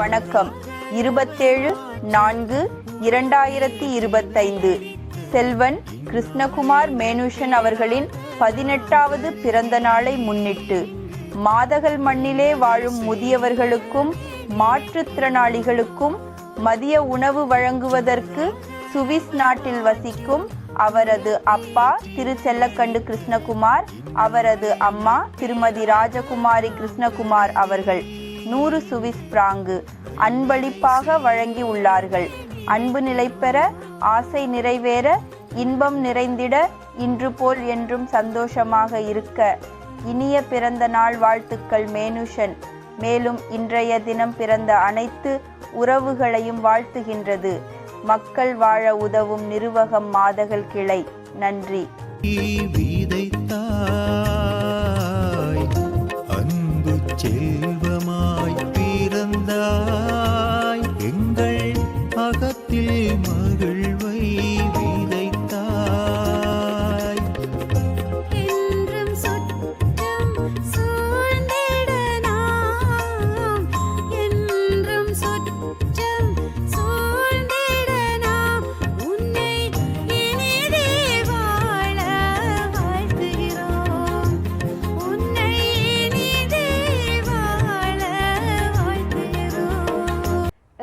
வணக்கம். இருபத்தேழு நான்கு இரண்டாயிரத்தி இருபத்தைந்து. செல்வன் கிருஷ்ணகுமார் மேனுஷன் அவர்களின் பதினெட்டாவது பிறந்த நாளை முன்னிட்டு மாதகள் மண்ணிலே வாழும் முதியவர்களுக்கும் மாற்றுத்திறனாளிகளுக்கும் மதிய உணவு வழங்குவதற்கு சுவிஸ் நாட்டில் வசிக்கும் அவரது அப்பா திரு செல்லக்கண்டு கிருஷ்ணகுமார் அவரது அம்மா திருமதி ராஜகுமாரி கிருஷ்ணகுமார் அவர்கள். நூறு சுவிஸ் பிராங்கு அன்பளிப்பாக வழங்கி உள்ளார்கள். அன்பு நிலை பெற ஆசை நிறைவேற இன்பம் நிறைந்திட இன்று போல் என்றும் சந்தோஷமாக இருக்க. இனிய பிறந்த நாள் வாழ்த்துக்கள் மேனுஷன். மேலும் இன்றைய தினம் பிறந்த அனைத்து உறவுகளையும் வாழ்த்துகின்றது. மக்கள் வாழ உதவும் நிறுவகம் மாதகள் கிளை. நன்றி. எங்கள்